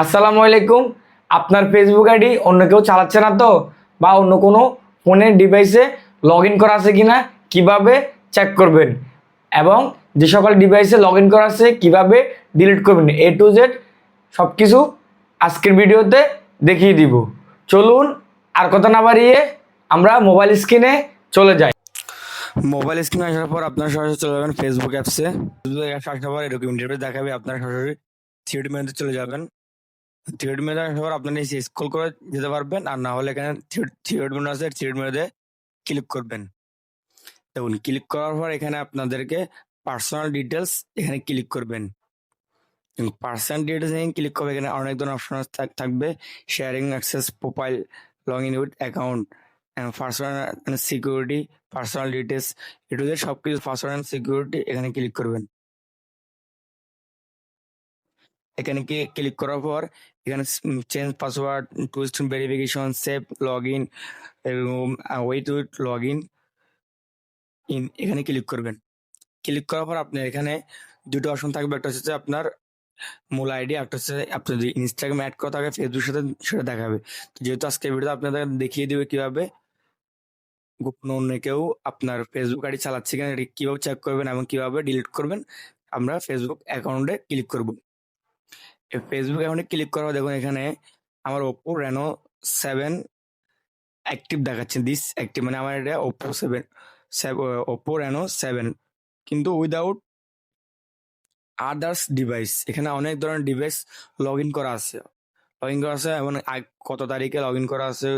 আসসালামু আলাইকুম। আপনার ফেসবুক আইডি অন্য কেউ চালাচ্ছে না তো? বা অন্য কোনো ফোনের ডিভাইসে লগ ইন করা আছে কি না কীভাবে চেক করবেন? এবং যে সকল ডিভাইসে লগ ইন করা আছে, কীভাবে ডিলিট করবেন? এ টু জেড সব কিছু আজকের ভিডিওতে দেখিয়ে দিব। চলুন আর কথা না বাড়িয়ে আমরা মোবাইল স্ক্রিনে চলে যাই। মোবাইল স্ক্রিনে আসার পর আপনার সরাসরি চলে যাবেন ফেসবুক অ্যাপসে ফেসবুক অ্যাপস আসার পর এরকম ইন্টারভিউ দেখাবে আপনার সরাসরি থিয়েটার মেনুতে চলে যাবেন। থিয়েটার মেনু আসার পর আপনি নিচে স্ক্রল করে যেতে পারবেন, আর না হলে এখানে থিয়েটার মেনু আছে থিয়েটার মেনুতে ক্লিক করবেন। দেখুন ক্লিক করার পর এখানে আপনাদেরকে পার্সোনাল ডিটেলস এখানে ক্লিক করবেন। পার্সোনাল ডিটেলস এখানে ক্লিক করবে এখানে অনেক ধরনের অপশন থাকবে। Sharing access profile log in with account personal security personal details এটু সব কিছু পার্সোনাল সিকিউরিটি এখানে ক্লিক করবেন। এখানে গিয়ে ক্লিক করার পর এখানে change password two step verification save log in এবং wait with log in in এখানে ক্লিক করবেন। ক্লিক করার পর আপনার এখানে দুটো অপশন থাকবে। একটা হচ্ছে আপনার মূল আইডি একটা হচ্ছে আপনার যদি ইনস্টাগ্রাম অ্যাড করা থাকে ফেসবুকের সাথে সেটা দেখাবে। যেহেতু আজকে ভিডিওতে আপনাদের দেখিয়ে দেবে কীভাবে গোপন অন্য কেউ আপনার ফেসবুক আইডি চালাচ্ছে কিনা কীভাবে চেক করবেন এবং কীভাবে ডিলিট করবেন, আমরা ফেসবুক অ্যাকাউন্টে ক্লিক করব। ফেসবুক অ্যাকাউন্টে ক্লিক করার দেখুন এখানে আমার ওপো রেনো সেভেন অ্যাক্টিভ দেখাচ্ছে। দিস অ্যাক্টিভ মানে আমার এটা Oppo seven Oppo Reno seven কিন্তু উইদাউট আদার্স ডিভাইস এখানে অনেক ধরনের ডিভাইস লগ ইন করা আছে। লগ ইন করা আছে, এবং কত তারিখে লগ ইন করা আছে,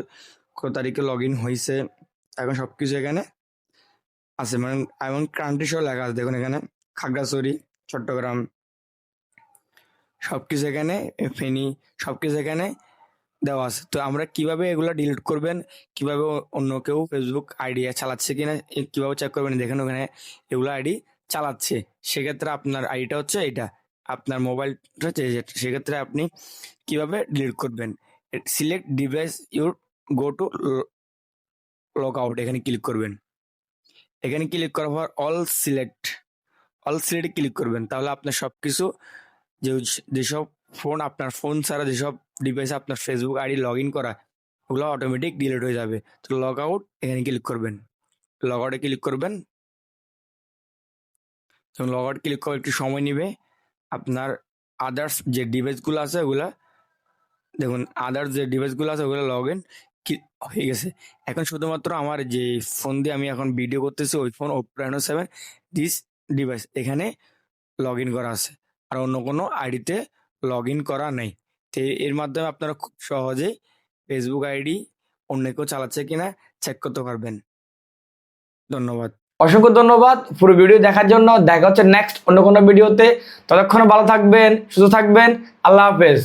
কত তারিখে লগ ইন হয়েছে এখন সব কিছু এখানে আছে। মানে এমন কান্ট্রি সহ লেখা আছে। দেখুন এখানে, খাগড়াছড়ি, চট্টগ্রাম সব কিছু এখানে, ফেনি সব কিছু এখানে দেওয়া আছে। তো আমরা কীভাবে এগুলো ডিলিট করবেন? কীভাবে অন্য কেউ ফেসবুক আইডি চালাচ্ছে কিনা কীভাবে চেক করবেন? দেখেন ওখানে এগুলো আইডি চালাচ্ছে। সেক্ষেত্রে আপনার আইডিটা হচ্ছে এটা আপনার মোবাইলটা সেক্ষেত্রে আপনি কীভাবে ডিলিট করবেন? Select device your go to log out এখানে ক্লিক করবেন। এখানে ক্লিক করার পর অল সিলেক্ট অল সিলেক্টে ক্লিক করবেন। তাহলে আপনার সব কিছু যে যেসব ফোন আপনার ফোন ছাড়া যেসব ডিভাইসে আপনার ফেসবুক আইডি লগ ইন করা, ওগুলো অটোমেটিক ডিলিট হয়ে যাবে। তো লগ আউট এখানে ক্লিক করবেন। লগ আউটে ক্লিক করবেন। যখন লগ আউট ক্লিক করে একটু সময় নেবে। আপনার আদার্স যে ডিভাইসগুলো আছে ওগুলা, দেখুন আদার্স যে ডিভাইসগুলো আছে ওগুলো লগ ইন হয়ে গেছে। এখন শুধুমাত্র আমার যে ফোন দিয়ে আমি এখন ভিডিও করতেছি, ওই phone Oppo Reno seven this device এখানে লগ ইন করা আছে। আর অন্য কোনো আইডিতে লগ ইন করা নেই। তো এর মাধ্যমে আপনারা খুব সহজেই ফেসবুক আইডি অন্য কেউ চালাচ্ছে কিনা চেক করতে পারবেন। ধন্যবাদ। অসংখ্য ধন্যবাদ পুরো ভিডিও দেখার জন্য। দেখা হচ্ছে নেক্সট অন্য কোনো ভিডিওতে। ততক্ষণ ভালো থাকবেন, সুস্থ থাকবেন। আল্লাহ হাফেজ।